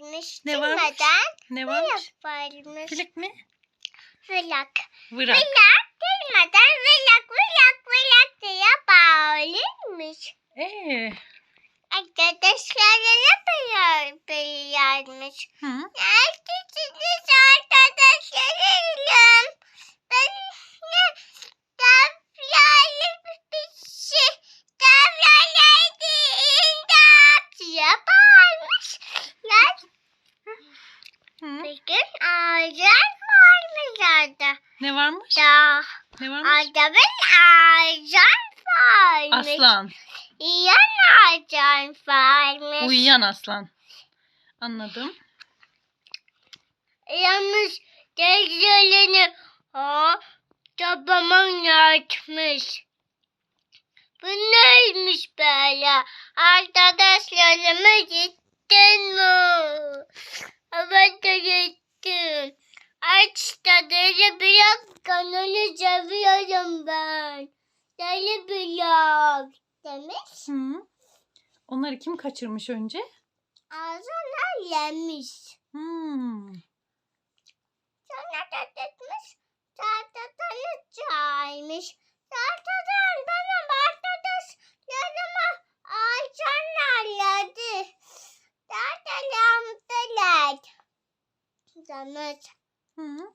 varmış. Ne varmış? Bilmeden Ne Vlog varmış? varmış. Filik mi? Vlog. Vırak. Vlog bilmeden vlog vlog vlog diye bağırmış. Ee, biliyor, biliyormuş. hı. Neredesiniz arkadaşlarım? Ben ne davranayım bir şey davranayım diye bağırmışlar. hı. Bir gün ağacan varmışlardı. Ne varmış? Da Ne varmış? adamın ağacan varmış. Aslan. Yan ağacan varmış. Uyuyan aslan. Anladım. Yalnız gözlerini ha tabaman yatmış. Bu neymiş böyle? Arkadaşlarıma gittin mi? Evet de gittim. Aç tadını biraz kanalı seviyorum ben. Deli blok demiş. Hı. Onları kim kaçırmış önce? Ağzına yemiş. Hmm. Sonra da gitmiş tahtadanı çaymış. Tahtadan benim arkadaşlarıma ağaçlarladı. Tahtalandılar. Demek. Hı.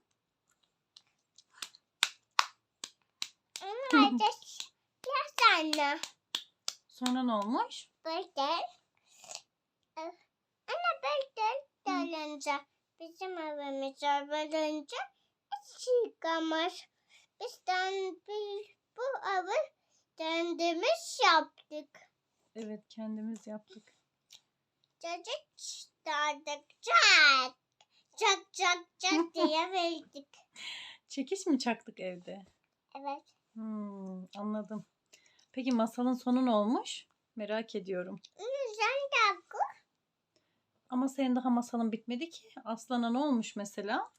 Ama ateş ya sana. Sonra ne olmuş? Ee, Ana böyle dalınca bizim evimize varınca hiç yıkamaz. Bizden bir bu evi kendimiz yaptık. Evet kendimiz yaptık. Çocuk çıkardık. Çak. Çak çak çak diye verdik. Çekiş mi çaktık evde? Evet. Hmm, anladım. Peki masalın sonu ne olmuş? Merak ediyorum. De oku. Ama senin daha masalın bitmedi ki. Aslana ne olmuş mesela?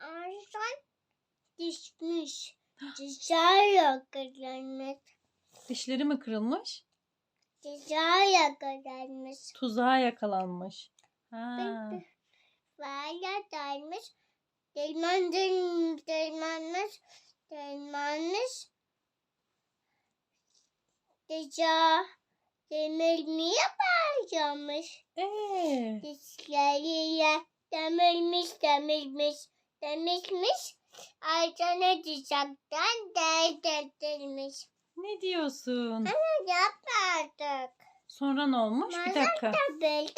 Ağaçtan düşmüş. Dışarıya kırılmış. Dişleri mi kırılmış? Dışarıya kırılmış. Tuzağa yakalanmış. Ha. Valla dalmış. Delman delman delmanmış. Delmanmış. Dışarı demirmiye bağlamış. Ee, Dişleriyle demirmiş demirmiş demirmiş. Ağacına dışarıdan değdirmiş. ne diyorsun? Yapardık. Sonra ne olmuş? Bir dakika. Da böyle.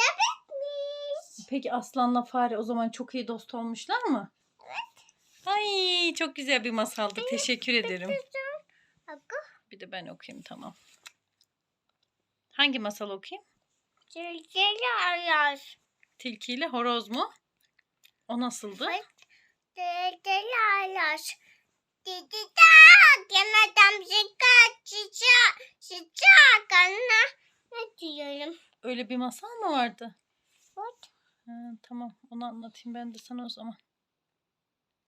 Peki aslanla fare o zaman çok iyi dost olmuşlar mı? Evet. Ay çok güzel bir masaldı. Teşekkür ederim. Bir de ben okuyayım tamam. Hangi masal okuyayım? Çirkeli ayar. Tilki ile horoz mu? O nasıldı? Çirkeli ayar. Dedi da yemeden sıkar çiçek çiçek anne. Ne diyorum? Öyle bir masal mı vardı? Tamam onu anlatayım ben de sana o zaman.